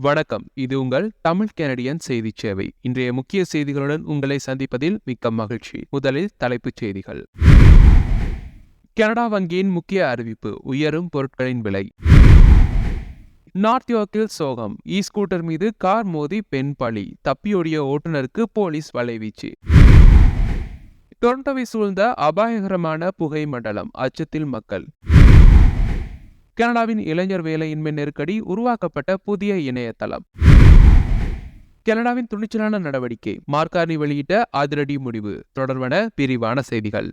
வணக்கம். இது உங்கள் தமிழ் கனடியன் செய்தி சேவை. இன்றைய முக்கிய செய்திகளுடன் உங்களை சந்திப்பதில் மிக்க மகிழ்ச்சி. முதலில் தலைப்புச் செய்திகள். கனடா வங்கியின் முக்கிய அறிவிப்பு உயரும் பொருட்களின் விலை. நார்த் யோர்க்கில் சோகம். இ ஸ்கூட்டர் மீது கார் மோதி பெண் பலி. தப்பியோடிய ஓட்டுநருக்கு போலீஸ் வலைவீச்சு. டொரண்டோவை சூழ்ந்த அபாயகரமான புகை மண்டலம் அச்சத்தில் மக்கள். கனடாவின் இளைஞர் வேலையின்மை நெருக்கடி உருவாக்கப்பட்ட புதிய இணையதளம். கனடாவின் துணிச்சலான நடவடிக்கை மார்கார்னி வெளியிட்ட அதிரடி முடிவு தொடர்பான விரிவான செய்திகள்.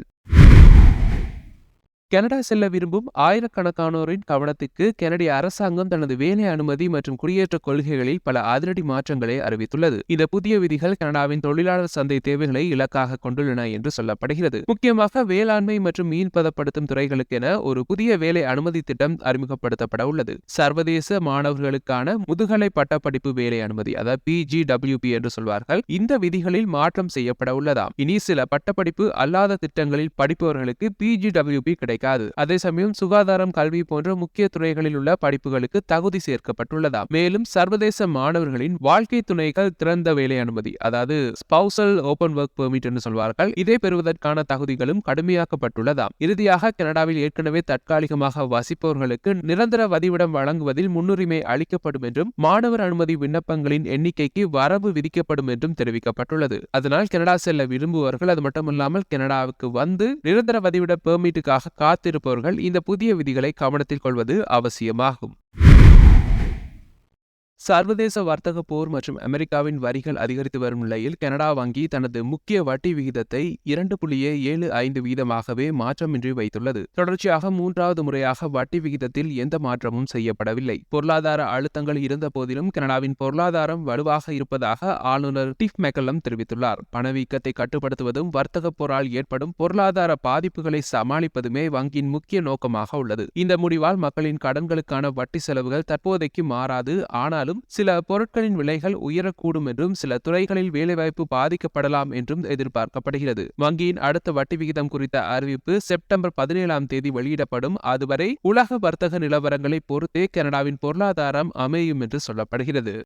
கனடா செல்ல விரும்பும் ஆயிரக்கணக்கானோரின் கவனத்துக்கு கனடிய அரசாங்கம் தனது வேலை அனுமதி மற்றும் குடியேற்ற கொள்கைகளில் பல அதிரடி மாற்றங்களை அறிவித்துள்ளது. இந்த புதிய விதிகள் கனடாவின் தொழிலாளர் சந்தை தேவைகளை இலக்காக கொண்டுள்ளன என்று சொல்லப்படுகிறது. முக்கியமாக வேளாண்மை மற்றும் மீன் பதப்படுத்தும் துறைகளுக்கென ஒரு புதிய வேலை அனுமதி திட்டம் அறிமுகப்படுத்தப்பட உள்ளது. சர்வதேச மாணவர்களுக்கான முதுகலை பட்டப்படிப்பு வேலை அனுமதி அதாவது பிஜி டபிள்யூபி என்று சொல்வார்கள் இந்த விதிகளில் மாற்றம் செய்யப்பட உள்ளதாம். இனி சில பட்டப்படிப்பு அல்லாத திட்டங்களில் படிப்பவர்களுக்கு பிஜிடபிள்யூபி கிடைக்கும். கிடைக்காது அதே சமயம் சுகாதாரம் கல்வி போன்ற முக்கிய துறைகளில் உள்ள படிப்புகளுக்கு தகுதி சேர்க்கப்பட்டுள்ளதா மேலும் சர்வதேச மாணவர்களின் வாழ்க்கை துணைகள் திறந்த வேலை அனுமதி அதாவது ஸ்பவுசல் ஓபன் ஒர்க் பெர்மிட் என்று சொல்வார்கள் இதை பெறுவதற்கான தகுதிகளும் கடுமையாக்கப்பட்டுள்ளதாம். இறுதியாக கனடாவில் ஏற்கனவே தற்காலிகமாக வசிப்பவர்களுக்கு நிரந்தர வதிவிடம் வழங்குவதில் முன்னுரிமை அளிக்கப்படும் என்றும் மாணவர் அனுமதி விண்ணப்பங்களின் எண்ணிக்கைக்கு வரவு விதிக்கப்படும் என்றும் தெரிவிக்கப்பட்டுள்ளது. அதனால் கனடா செல்ல விரும்புவர்கள். அது மட்டுமல்லாமல் கனடாவுக்கு வந்து நிரந்தர வதிவிட பெர்மிட்டுக்காக காத்திருப்பவர்கள் இந்த புதிய விதிகளை கவனத்தில் கொள்வது அவசியமாகும். சர்வதேச வர்த்தக போர் மற்றும் அமெரிக்காவின் வரிகள் அதிகரித்து வரும் நிலையில் கனடா வங்கி தனது முக்கிய வட்டி விகிதத்தை இரண்டு புள்ளியே ஏழு ஐந்து வீதமாகவே மாற்றமின்றி வைத்துள்ளது. தொடர்ச்சியாக மூன்றாவது முறையாக வட்டி விகிதத்தில் எந்த மாற்றமும் செய்யப்படவில்லை. பொருளாதார அழுத்தங்கள் இருந்த போதிலும் கனடாவின் பொருளாதாரம் வலுவாக இருப்பதாக ஆளுநர் டிஃப் மெக்கல்லம் தெரிவித்துள்ளார். பணவீக்கத்தை கட்டுப்படுத்துவதும் வர்த்தக போரால் ஏற்படும் பொருளாதார பாதிப்புகளை சமாளிப்பதுமே வங்கியின் முக்கிய நோக்கமாக உள்ளது. இந்த முடிவால் மக்களின் கடன்களுக்கான வட்டி செலவுகள் தற்போதைக்கு மாறாது. ஆனாலும் சில பொருட்களின் விலைகள் உயரக்கூடும் என்றும் சில துறைகளில் வேலைவாய்ப்பு பாதிக்கப்படலாம் என்றும் எதிர்பார்க்கப்படுகிறது. வங்கியின் அடுத்த வட்டி விகிதம் குறித்த அறிவிப்பு செப்டம்பர் பதினேழாம் தேதி வெளியிடப்படும். அதுவரை உலக வர்த்தக நிலவரங்களை பொறுத்தே கனடாவின் பொருளாதாரம் அமையும் என்று சொல்லப்படுகிறது.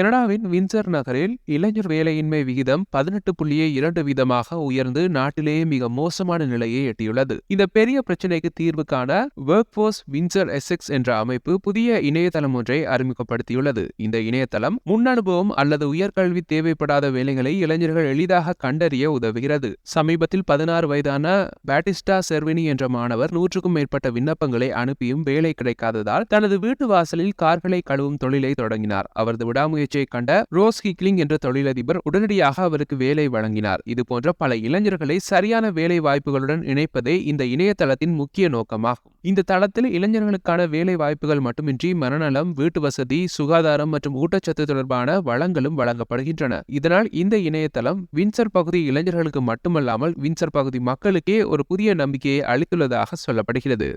கனடாவின் வின்சர் நகரில் இளைஞர் வேலையின்மை விகிதம் பதினெட்டு புள்ளியே இரண்டு வீதமாக உயர்ந்து நாட்டிலேயே மிக மோசமான நிலையை எட்டியுள்ளது. இந்த பெரிய பிரச்சினைக்கு தீர்வு காண ஒர்க் போர்ஸ் வின்சர் எஸ்எக்ஸ் என்ற அமைப்பு புதிய இணையதளம் ஒன்றை அறிமுகப்படுத்தியுள்ளது. இந்த இணையதளம் முன் அனுபவம் அல்லது உயர்கல்வி தேவைப்படாத வேலைகளை இளைஞர்கள் எளிதாக கண்டறிய உதவுகிறது. சமீபத்தில் பதினாறு வயதான பேட்டிஸ்டா செர்வினி என்ற மாணவர் நூற்றுக்கும் மேற்பட்ட விண்ணப்பங்களை அனுப்பியும் வேலை கிடைக்காததால் தனது வீட்டு வாசலில் கார்களை கழுவும் தொழிலை தொடங்கினார். அவரது விடாமுயற்சி முயற்சியை கண்ட ரோஸ் ஹிக்லிங் என்ற தொழிலதிபர் உடனடியாக அவருக்கு வேலை வழங்கினார். இது போன்ற பல இளைஞர்களை சரியான வேலை வாய்ப்புகளுடன் இணைப்பதே இந்த இணையதளத்தின் முக்கிய நோக்கமாகும். இந்த தளத்தில் இளைஞர்களுக்கான வேலை வாய்ப்புகள் மட்டுமின்றி மனநலம் வீட்டு வசதி சுகாதாரம் மற்றும் ஊட்டச்சத்து தொடர்பான வளங்களும் வழங்கப்படுகின்றன. இதனால் இந்த இணையதளம் வின்சர் பகுதி இளைஞர்களுக்கு மட்டுமல்லாமல் வின்சர் பகுதி மக்களுக்கே ஒரு புதிய நம்பிக்கையை அளித்துள்ளதாக சொல்லப்படுகிறது.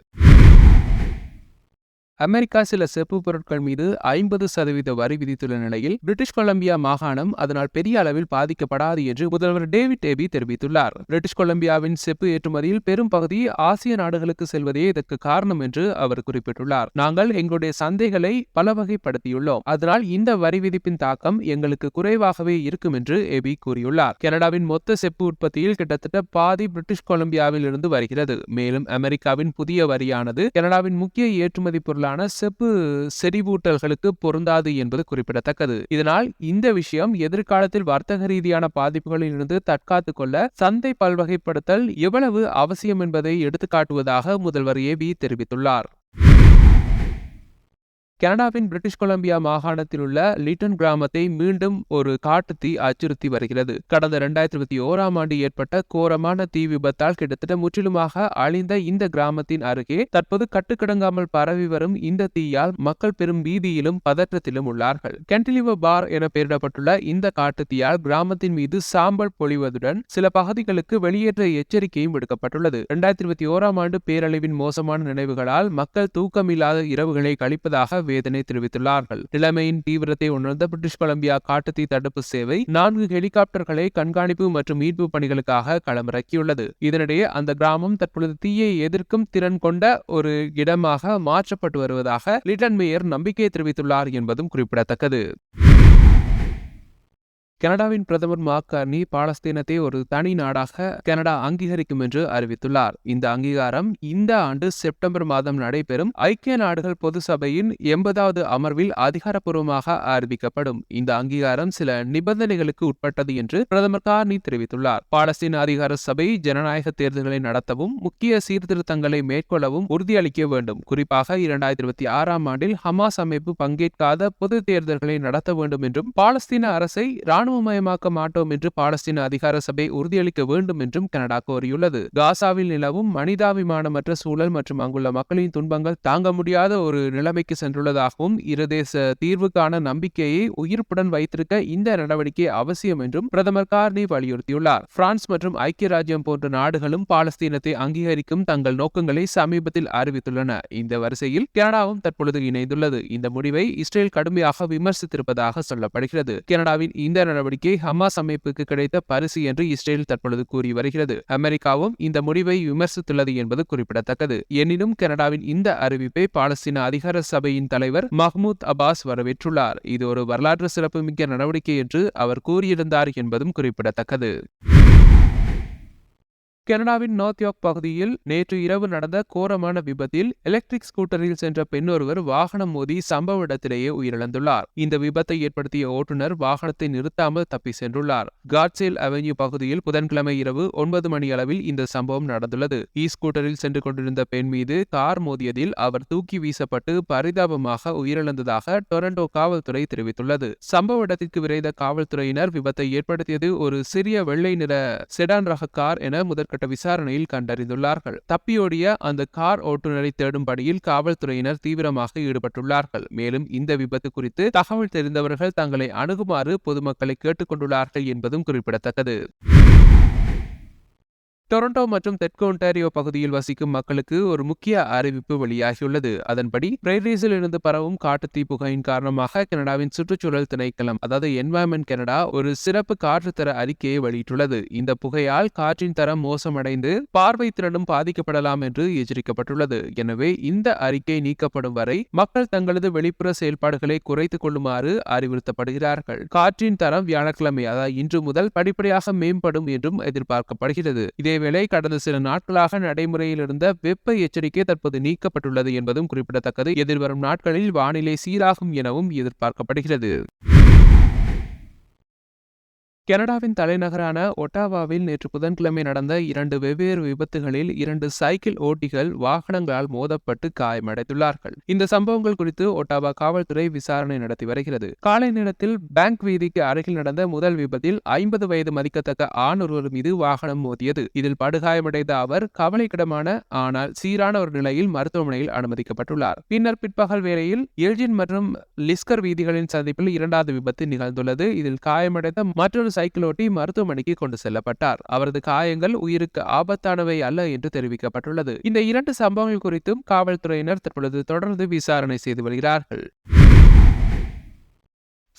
அமெரிக்கா சில செப்பு பொருட்கள் மீது ஐம்பது சதவீத வரி விதித்துள்ள நிலையில் பிரிட்டிஷ் கொலம்பியா மாகாணம் அதனால் பெரிய அளவில் பாதிக்கப்படாது என்று முதல்வர் டேவிட் டேபி தெரிவித்துள்ளார். பிரிட்டிஷ் கொலம்பியாவின் செப்பு ஏற்றுமதியில் பெரும் பகுதி ஆசிய நாடுகளுக்கு செல்வதே இதற்கு காரணம் என்று அவர் குறிப்பிட்டுள்ளார். நாங்கள் எங்களுடைய சந்தைகளை பல வகைப்படுத்தியுள்ளோம் அதனால் இந்த வரி விதிப்பின் தாக்கம் எங்களுக்கு குறைவாகவே இருக்கும் என்று ஏபி கூறியுள்ளார். கனடாவின் மொத்த செப்பு உற்பத்தியில் கிட்டத்தட்ட பாதி பிரிட்டிஷ் கொலம்பியாவில் இருந்து வருகிறது. மேலும் அமெரிக்காவின் புதிய வரியானது கனடாவின் முக்கிய ஏற்றுமதி பொருள் பொருளான செப்பு செறிவூட்டல்களுக்கு பொருந்தாது என்பது குறிப்பிடத்தக்கது. இதனால் இந்த விஷயம் எதிர்காலத்தில் வர்த்தக ரீதியான பாதிப்புகளில் இருந்து தற்காத்துக் கொள்ள சந்தை பல்வகைப்படுத்தல் எவ்வளவு அவசியம் என்பதை எடுத்துக்காட்டுவதாக முதல்வர் ஏபி தெரிவித்துள்ளார். கனடாவின் பிரிட்டிஷ் கொலம்பியா மாகாணத்தில் உள்ள லிட்டன் கிராமத்தை மீண்டும் ஒரு காட்டுத்தீ அச்சுறுத்தி வருகிறது. கடந்த இரண்டாயிரத்தி இருபத்தி ஓராம் ஆண்டு ஏற்பட்ட கோரமான தீ விபத்தால் கிட்டத்தட்ட முற்றிலுமாக அழிந்த இந்த கிராமத்தின் அருகே தற்போது கட்டுக்கடங்காமல் பரவி வரும் இந்த தீயால் மக்கள் பெரும் பீதியிலும் பதற்றத்திலும் உள்ளார்கள். கென்டிலிவ பார் என பெயரிடப்பட்டுள்ள இந்த காட்டுத்தீயால் கிராமத்தின் மீது சாம்பல் பொழிவதுடன் சில பகுதிகளுக்கு வெளியேற்ற எச்சரிக்கையும் விடுக்கப்பட்டுள்ளது. இரண்டாயிரத்தி இருபத்தி ஓராம் ஆண்டு பேரழிவின் மோசமான நினைவுகளால் மக்கள் தூக்கமில்லாத இரவுகளை கழிப்பதாக வேதனை தெரிவித்துள்ளார்கள். நிலைமையின் தீவிரத்தை உணர்ந்த பிரிட்டிஷ் கொலம்பியா காட்டுத்தீ தடுப்பு சேவை நான்கு ஹெலிகாப்டர்களை கண்காணிப்பு மற்றும் மீட்பு பணிகளுக்காக களமிறக்கியுள்ளது. இதனிடையே அந்த கிராமம் தற்பொழுது தீயை எதிர்க்கும் திறன் கொண்ட ஒரு இடமாக மாற்றப்பட்டு வருவதாக லிட்டன் மேயர் நம்பிக்கை தெரிவித்துள்ளார் என்பதும் குறிப்பிடத்தக்கது. கனடாவின் பிரதமர் மார்க் கார்னி பாலஸ்தீனத்தை ஒரு தனி நாடாக கனடா அங்கீகரிக்கும் என்று அறிவித்துள்ளார். இந்த அங்கீகாரம் இந்த ஆண்டு செப்டம்பர் மாதம் நடைபெறும் ஐக்கிய நாடுகள் பொது சபையின் எண்பதாவது அமர்வில் அதிகாரப்பூர்வமாக அறிவிக்கப்படும். இந்த அங்கீகாரம் சில நிபந்தனைகளுக்கு உட்பட்டது என்று பிரதமர் கார்னி தெரிவித்துள்ளார். பாலஸ்தீன அதிகார சபை ஜனநாயக தேர்தல்களை நடத்தவும் முக்கிய சீர்திருத்தங்களை மேற்கொள்ளவும் உறுதியளிக்க வேண்டும். குறிப்பாக இரண்டாயிரத்தி இருபத்தி ஆறாம் ஆண்டில் ஹமாஸ் அமைப்பு பங்கேற்காத பொது தேர்தல்களை நடத்த வேண்டும் என்றும் பாலஸ்தீன அரசை ராணுவ இராணுவமயமாக்க மாட்டோம் என்று பாலஸ்தீன அதிகார சபை உறுதியளிக்க வேண்டும் என்றும் கனடா கோரியுள்ளது. காசாவில் நிலவும் மனிதாபிமானமற்ற சூழல் மற்றும் அங்குள்ள மக்களின் துன்பங்கள் தாங்க முடியாத ஒரு நிலைமைக்கு சென்றுள்ளதாகவும் இருதேச தீர்வுக்கான நம்பிக்கையை உயிர்ப்புடன் வைத்திருக்க இந்த நடவடிக்கை அவசியம் என்றும் பிரதமர் கார்னி வலியுறுத்தியுள்ளார். பிரான்ஸ் மற்றும் ஐக்கிய ராஜ்யம் போன்ற நாடுகளும் பாலஸ்தீனத்தை அங்கீகரிக்கும் தங்கள் நோக்கங்களை சமீபத்தில் அறிவித்துள்ளன. இந்த வரிசையில் கனடாவும் தற்பொழுது இணைந்துள்ளது. இந்த முடிவை இஸ்ரேல் கடுமையாக விமர்சித்திருப்பதாக சொல்லப்படுகிறது. கனடாவின் இந்த நடவடிக்கை ஹமாஸ் அமைப்புக்கு கிடைத்த பரிசு என்று இஸ்ரேல் தற்பொழுது கூறி வருகிறது. அமெரிக்காவும் இந்த முடிவை விமர்சித்துள்ளது என்பது குறிப்பிடத்தக்கது. எனினும் கனடாவின் இந்த அறிவிப்பை பாலஸ்தீன அதிகார சபையின் தலைவர் மஹ்மூத் அபாஸ் வரவேற்றுள்ளார். இது ஒரு வரலாற்று சிறப்புமிக்க நடவடிக்கை என்று அவர் கூறியிருந்தார் என்பதும் குறிப்பிடத்தக்கது. கனடாவின் நார்த்யார்க் பகுதியில் நேற்று இரவு நடந்த கோரமான விபத்தில் எலக்ட்ரிக் ஸ்கூட்டரில் சென்ற பெண் ஒருவர் வாகனம் மோதி சம்பவ இடத்திலேயே உயிரிழந்துள்ளார். இந்த விபத்தை ஏற்படுத்திய ஓட்டுநர் வாகனத்தை நிறுத்தாமல் தப்பி சென்றுள்ளார். காட்சேல் அவென்யூ பகுதியில் புதன்கிழமை இரவு ஒன்பது மணி அளவில் இந்த சம்பவம் நடந்துள்ளது. இ ஸ்கூட்டரில் சென்று கொண்டிருந்த பெண் மீது கார் மோதியதில் அவர் தூக்கி வீசப்பட்டு பரிதாபமாக உயிரிழந்ததாக டொரண்டோ காவல்துறை தெரிவித்துள்ளது. சம்பவ இடத்திற்கு விரைந்த காவல்துறையினர் விபத்தை ஏற்படுத்தியது ஒரு சிறிய வெள்ளை நிற செடான் ரக கார் என முதற் முதற்கட்ட விசாரணையில் கண்டறிந்துள்ளார்கள். தப்பியோடிய அந்த கார் ஓட்டுநரை தேடும் பணியில் காவல்துறையினர் தீவிரமாக ஈடுபட்டுள்ளார்கள். மேலும் இந்த விபத்து குறித்து தகவல் தெரிந்தவர்கள் தங்களை அணுகுமாறு பொதுமக்களை கேட்டுக்கொண்டுள்ளார்கள் என்பதும் குறிப்பிடத்தக்கது. டொரண்டோ மற்றும் தெற்கு ஒன்டாரியோ பகுதியில் வசிக்கும் மக்களுக்கு ஒரு முக்கிய அறிவிப்பு வெளியாகியுள்ளது. அதன்படி பிரைரீஸில் இருந்து பரவும் காட்டுத்தீ புகையின் காரணமாக கனடாவின் சுற்றுச்சூழல் திணைக்களம் அதாவது என்வாயன்மெண்ட் கனடா ஒரு சிறப்பு காற்றுத்தர அறிக்கையை வெளியிட்டுள்ளது. இந்த புகையால் காற்றின் தரம் மோசமடைந்து பார்வை திறனும் பாதிக்கப்படலாம் என்று எச்சரிக்கப்பட்டுள்ளது. எனவே இந்த அறிக்கை நீக்கப்படும் வரை மக்கள் தங்களது வெளிப்புற செயல்பாடுகளை குறைத்துக் கொள்ளுமாறு அறிவுறுத்தப்படுகிறார்கள். காற்றின் தரம் வியாழக்கிழமை அதாவது இன்று முதல் படிப்படியாக மேம்படும் என்றும் எதிர்பார்க்கப்படுகிறது. இதே இதேவேளை கடந்த சில நாட்களாக நடைமுறையில் இருந்த வெப்ப எச்சரிக்கை தற்போது நீக்கப்பட்டுள்ளது என்பதும் குறிப்பிடத்தக்கது. எதிர்வரும் நாட்களில் வானிலை சீராகும் எனவும் எதிர்பார்க்கப்படுகிறது. கனடாவின் தலைநகரான ஒட்டாவாவில் நேற்று புதன்கிழமை நடந்த இரண்டு வெவ்வேறு விபத்துகளில் இரண்டு சைக்கிள் ஓட்டிகள் வாகனங்களால் மோதப்பட்டு காயமடைந்துள்ளார்கள். இந்த சம்பவங்கள் குறித்து ஒட்டாவா காவல்துறை விசாரணை நடத்தி வருகிறது. காலை நேரத்தில் பேங்க் வீதிக்கு அருகில் நடந்த முதல் விபத்தில் ஐம்பது வயது மதிக்கத்தக்க ஆண் ஒருவர் மீது வாகனம் மோதியது. இதில் படுகாயமடைந்த அவர் கவலைக்கிடமான ஆனால் சீரான ஒரு நிலையில் மருத்துவமனையில் அனுமதிக்கப்பட்டுள்ளார். பின்னர் பிற்பகல் வேளையில் எல்ஜின் மற்றும் லிஸ்கர் வீதிகளின் சந்திப்பில் இரண்டாவது விபத்து நிகழ்ந்துள்ளது. இதில் காயமடைந்த மற்றொரு சைக்கிள் ஓட்டி மருத்துவமனைக்கு கொண்டு செல்லப்பட்டார். அவரது காயங்கள் உயிருக்கு ஆபத்தானவை அல்ல என்று தெரிவிக்கப்பட்டுள்ளது. இந்த இரண்டு சம்பவங்கள் குறித்தும் காவல்துறையினர் தற்பொழுது தொடர்ந்து விசாரணை செய்து வருகிறார்கள்.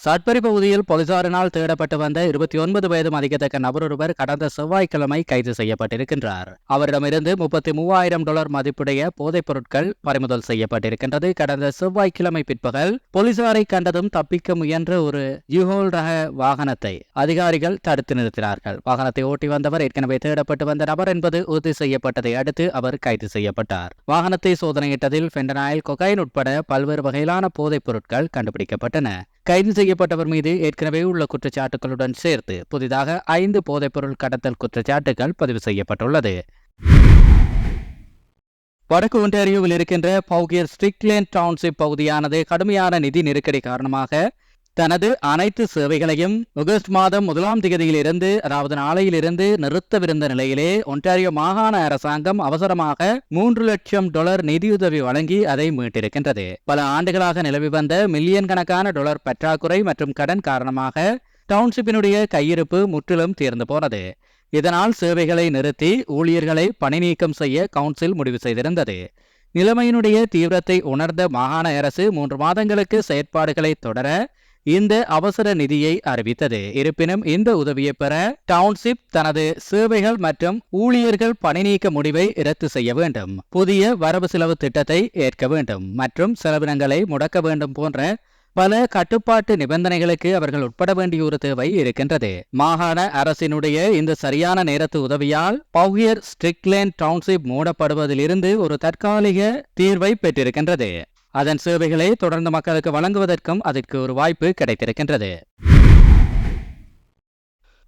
சட்பரி பகுதியில் போலீசாரினால் தேடப்பட்டு வந்த இருபத்தி ஒன்பது வயது மதிக்கத்தக்க நபர் ஒருவர் கடந்த செவ்வாய்க்கிழமை கைது செய்யப்பட்டிருக்கின்றார். அவரிடமிருந்து முப்பத்தி மூவாயிரம் டாலர் மதிப்புடைய போதைப் பொருட்கள் பறிமுதல் செய்யப்பட்டிருக்கின்றது. கடந்த செவ்வாய்க்கிழமை பிற்பகல் போலீசாரை கண்டதும் தப்பிக்க முயன்ற ஒரு யூஹோல் ரக வாகனத்தை அதிகாரிகள் தடுத்து நிறுத்தினார்கள். வாகனத்தை ஓட்டி வந்தவர் ஏற்கனவே தேடப்பட்டு வந்த நபர் என்பது உறுதி செய்யப்பட்டதை அடுத்து அவர் கைது செய்யப்பட்டார். வாகனத்தை சோதனையிட்டதில் ஃபெண்டனாயில் கொகைன் உட்பட பல்வேறு வகையிலான போதைப் பொருட்கள் கண்டுபிடிக்கப்பட்டன. கைது செய்யப்பட்டவர் மீது ஏற்கனவே உள்ள குற்றச்சாட்டுகளுடன் சேர்த்து புதிதாக ஐந்து போதைப்பொருள் கடத்தல் குற்றச்சாட்டுகள் பதிவு செய்யப்பட்டுள்ளது. வடக்கு ஒன்டாரியோவில் இருக்கின்ற பௌகியர் ஸ்ட்ரிக்லேண்ட் டவுன்ஷிப் பகுதியானது கடுமையான நிதி நெருக்கடி காரணமாக தனது அனைத்து சேவைகளையும் ஆகஸ்ட் மாதம் முதலாம் தேதியிலிருந்து அதாவது நாளையிலிருந்து நிறுத்தவிருந்த நிலையிலே ஒன்டாரியோ மாகாண அரசாங்கம் அவசரமாக மூன்று லட்சம் டாலர் நிதியுதவி வழங்கி அதை மீட்டிருக்கின்றது. பல ஆண்டுகளாக நிலவி வந்த மில்லியன் கணக்கான டாலர் பற்றாக்குறை மற்றும் கடன் காரணமாக டவுன்ஷிப்பினுடைய கையிருப்பு முற்றிலும் தீர்ந்து போனது. இதனால் சேவைகளை நிறுத்தி ஊழியர்களை பணி நீக்கம் செய்ய கவுன்சில் முடிவு செய்திருந்தது. நிலைமையினுடைய தீவிரத்தை உணர்ந்த மாகாண அரசு மூன்று மாதங்களுக்கு செயற்பாடுகளை தொடர இந்த அவசர நிதியை அறிவித்தது. இருப்பினும் இந்த உதவியை பெற டவுன்ஷிப் தனது சேவைகள் மற்றும் ஊழியர்கள் பணிநீக்க முடிவை ரத்து செய்ய வேண்டும். புதிய வரவு செலவு திட்டத்தை ஏற்க வேண்டும் மற்றும் செலவினங்களை முடக்க வேண்டும் போன்ற பல கட்டுப்பாட்டு நிபந்தனைகளுக்கு அவர்கள் உட்பட வேண்டிய ஒரு தேவை இருக்கின்றது. மாகாண அரசினுடைய இந்த சரியான நேரத்து உதவியால் பவுயர் ஸ்ட்ரிக்லேண்ட் டவுன்ஷிப் மூடப்படுவதிலிருந்து ஒரு தற்காலிக தீர்வை பெற்றிருக்கின்றது. அதன் சேவைகளை தொடர்ந்து மக்களுக்கு வழங்குவதற்கும் அதற்கு ஒரு வாய்ப்பு கிடைத்திருக்கின்றது.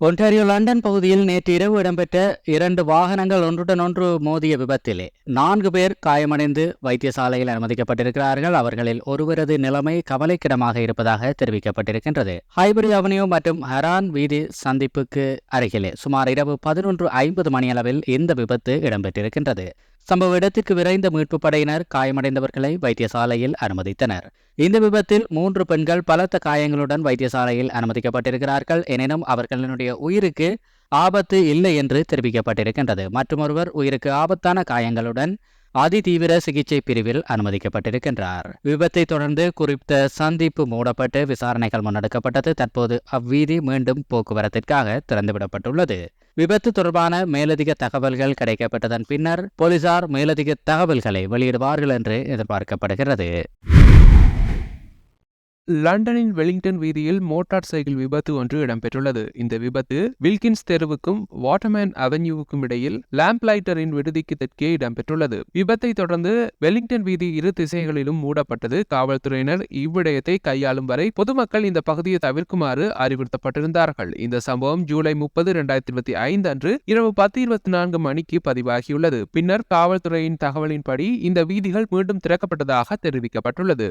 ஒன்டாரியோ லண்டன் பகுதியில் நேற்று இரவு இடம்பெற்ற இரண்டு வாகனங்கள் ஒன்றுடன் ஒன்று மோதிய விபத்திலே நான்கு பேர் காயமடைந்து வைத்தியசாலையில் அனுமதிக்கப்பட்டிருக்கிறார்கள். அவர்களில் ஒருவரது நிலைமை கவலைக்கிடமாக இருப்பதாக தெரிவிக்கப்பட்டிருக்கின்றது. ஹைபரி அவென்யூ மற்றும் ஹரான் வீதி சந்திப்புக்கு அருகிலே சுமார் இரவு பதினொன்று ஐம்பது மணியளவில் இந்த விபத்து இடம்பெற்றிருக்கின்றது. சம்பவ இடத்திற்கு விரைந்த மீட்புப் படையினர் காயமடைந்தவர்களை வைத்தியசாலையில் அனுமதித்தனர். இந்த விபத்தில் மூன்று பெண்கள் பலத்த காயங்களுடன் வைத்தியசாலையில் அனுமதிக்கப்பட்டிருக்கிறார்கள். எனினும் அவர்களினுடைய உயிருக்கு ஆபத்து இல்லை என்று தெரிவிக்கப்பட்டிருக்கின்றது. மற்றொருவர் உயிருக்கு ஆபத்தான காயங்களுடன் அதிதீவிர சிகிச்சை பிரிவில் அனுமதிக்கப்பட்டிருக்கின்றார். விபத்தை தொடர்ந்து குறித்த சந்திப்பு மூடப்பட்டு விசாரணைகள் முன்னெடுக்கப்பட்டது. தற்போது அவ்வீதி மீண்டும் போக்குவரத்திற்காக திறந்துவிடப்பட்டுள்ளது. விபத்து தொடர்பான மேலதிக தகவல்கள் கிடைக்கப்பட்டதன் பின்னர் போலீசார் மேலதிக தகவல்களை வெளியிடுவார்கள் என்று எதிர்பார்க்கப்படுகிறது. லண்டனின் வெலிங்டன் வீதியில் மோட்டார் சைக்கிள் விபத்து ஒன்று இடம்பெற்றுள்ளது. இந்த விபத்து வில்கின்ஸ் தெருவுக்கும் வாட்டர்மேன் அவென்யூவுக்கும் இடையில் லேம்ப் லைட்டரின் விடுதிக்கு தெற்கே இடம்பெற்றுள்ளது. விபத்தை தொடர்ந்து வெலிங்டன் வீதி இரு திசைகளிலும் மூடப்பட்டது. காவல்துறையினர் இவ்விடயத்தை கையாளும் வரை பொதுமக்கள் இந்த பகுதியை தவிர்க்குமாறு அறிவுறுத்தப்பட்டிருந்தார்கள். இந்த சம்பவம் ஜூலை முப்பது இரண்டாயிரத்தி இருபத்தி ஐந்து அன்று இரவு பத்து இருபத்தி நான்கு மணிக்கு பதிவாகியுள்ளது. பின்னர் காவல்துறையின் தகவலின்படி இந்த வீதிகள் மீண்டும் திறக்கப்பட்டதாக தெரிவிக்கப்பட்டுள்ளது.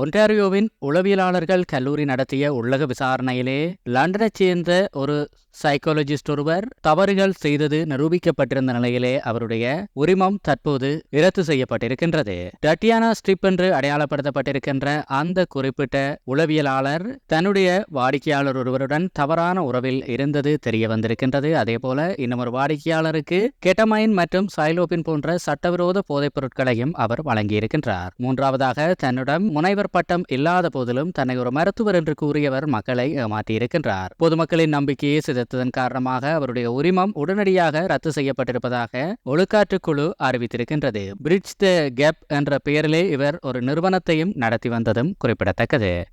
ஒன்டாரியோவின் உளவியலாளர்கள் கல்லூரி நடத்திய உள்ளக விசாரணையிலே லண்டனைச் சேர்ந்த ஒரு சைக்காலஜிஸ்ட் ஒருவர் தவறுகள் செய்தது நிரூபிக்கப்பட்டிருந்த நிலையிலே அவருடைய உரிமம் தற்போது ரத்து செய்யப்பட்டிருக்கின்றது. டட்டியானா ஸ்ட்ரிப் என்று அடையாளப்படுத்தப்பட்டிருக்கின்ற அந்த குறிப்பிட்ட உளவியலாளர் தன்னுடைய வாடிக்கையாளர் ஒருவருடன் தவறான உறவில் இருந்தது தெரிய வந்திருக்கின்றது. அதே போல இன்னும் ஒரு வாடிக்கையாளருக்கு கெட்டமைன் மற்றும் சைலோபின் போன்ற சட்டவிரோத போதைப் பொருட்களையும் அவர் வழங்கியிருக்கின்றார். மூன்றாவதாக தன்னிடம் முனைவர் பட்டம் இல்லாத போதிலும் தன்னை ஒரு மருத்துவர் என்று கூறியவர் மக்களை ஏமாற்றியிருக்கின்றார். பொதுமக்களின் நம்பிக்கையை சிதைத்ததன் காரணமாக அவருடைய உரிமம் உடனடியாக ரத்து செய்யப்பட்டிருப்பதாக ஒழுக்காற்று குழு அறிவித்திருக்கின்றது. பிரிட்ஜ் த கேப் என்ற பெயரிலே இவர் ஒரு நிறுவனத்தையும் நடத்தி வந்ததும் குறிப்பிடத்தக்கது.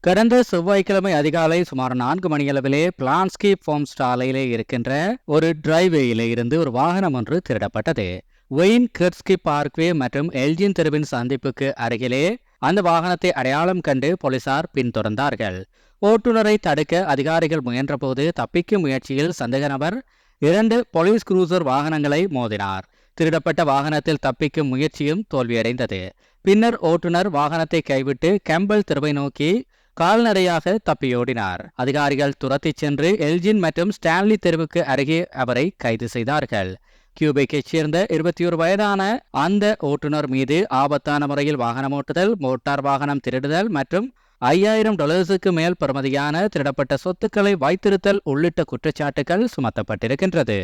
கடந்த செவ்வாய்க்கிழமை அதிகாலை சுமார் நான்கு மணியளவிலே பிளான்ஸ்கி ஃபார்ம் ஸ்டாலையிலே இருக்கின்ற ஒரு டிரைவேயிலே இருந்து ஒரு வாகனம் ஒன்று திருடப்பட்டது. வெயின் கிர்ஸ்கி பார்க்வே மற்றும் எல்ஜின் தெருவின் சந்திப்புக்கு அருகிலே அந்த வாகனத்தை அடையாளம் கண்டு போலீசார் பின்தொடர்ந்தார்கள். ஓட்டுநரை தடுக்க அதிகாரிகள் முயன்றபோது தப்பிக்கும் முயற்சியில் சந்தேக நபர் இரண்டு போலீஸ் குரூசர் வாகனங்களை மோதினார். திருடப்பட்ட வாகனத்தில் தப்பிக்கும் முயற்சியும் தோல்வியடைந்தது. பின்னர் ஓட்டுநர் வாகனத்தை கைவிட்டு கேம்பல் தெருவை நோக்கி கால்நடையாக தப்பியோடினார். அதிகாரிகள் துரத்திச் சென்று எல்ஜின் மற்றும் ஸ்டான்லி தெருவுக்கு அருகே அவரை கைது செய்தார்கள். கியூபெக்கைச் சேர்ந்த இருபத்தி ஒரு வயதான அந்த ஓட்டுநர் மீது ஆபத்தான முறையில் வாகனம் ஓட்டுதல் மோட்டார் வாகனம் திருடுதல் மற்றும் ஐயாயிரம் டாலர்ஸுக்கு மேல் பெறுமதியான திருடப்பட்ட சொத்துக்களை வைத்திருத்தல் உள்ளிட்ட குற்றச்சாட்டுகள் சுமத்தப்பட்டிருக்கின்றது.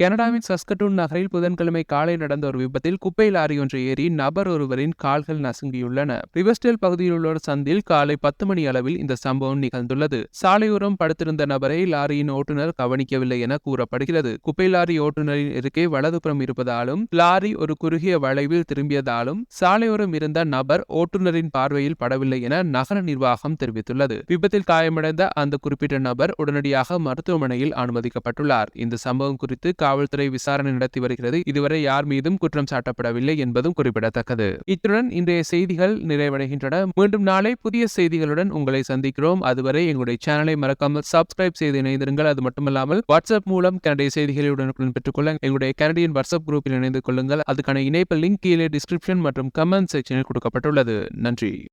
கனடாவின் சஸ்கட்டூன் நகரில் புதன்கிழமை காலை நடந்த ஒரு விபத்தில் குப்பை லாரி ஒன்று ஏறி நபர் ஒருவரின் கால்கள் நசுங்கியுள்ளன. ரிவர்ஸ்டேல் பகுதியில் உள்ள ஒரு சந்தில் காலை பத்து மணி அளவில் இந்த சம்பவம் நிகழ்ந்துள்ளது. சாலையோரம் படுத்திருந்த நபரை லாரியின் ஓட்டுநர் கவனிக்கவில்லை என கூறப்படுகிறது. குப்பை லாரி ஓட்டுநரின் இருக்கை வலதுபுறம் இருப்பதாலும் லாரி ஒரு குறுகிய வளைவில் திரும்பியதாலும் சாலையோரம் இருந்த நபர் ஓட்டுநரின் பார்வையில் படவில்லை என நகர நிர்வாகம் தெரிவித்துள்ளது. விபத்தில் காயமடைந்த அந்த குறிப்பிட்ட நபர் உடனடியாக மருத்துவமனையில் அனுமதிக்கப்பட்டுள்ளார். இந்த சம்பவம் குறித்து காவல்துறை விசாரணை நடத்தி வருகிறது. இதுவரை யார் மீதும் குற்றம் சாட்டப்படவில்லை என்பதும் குறிப்பிடத்தக்கது. இத்துடன் இன்றைய செய்திகள் நிறைவடைகின்றன. மீண்டும் நாளை புதிய செய்திகளுடன் உங்களை சந்திக்கிறோம். அதுவரை எங்களுடைய சேனலை மறக்காமல் சப்ஸ்கிரைப் செய்து இணைந்திருங்கள். அது மட்டுமல்லாமல் வாட்ஸ்அப் மூலம் கனடிய செய்திகளை உடனுக்குடன் பெற்றுக்கொள்ள எங்களுடைய கனடியன் வாட்ஸ்அப் குரூப்பில் இணைந்து கொள்ளுங்கள். அதுக்கான இணைப்பு லிங்க் கீழே டிஸ்கிரிப்ஷன் மற்றும் கமெண்ட் செக்ஷனில் கொடுக்கப்பட்டுள்ளது. நன்றி.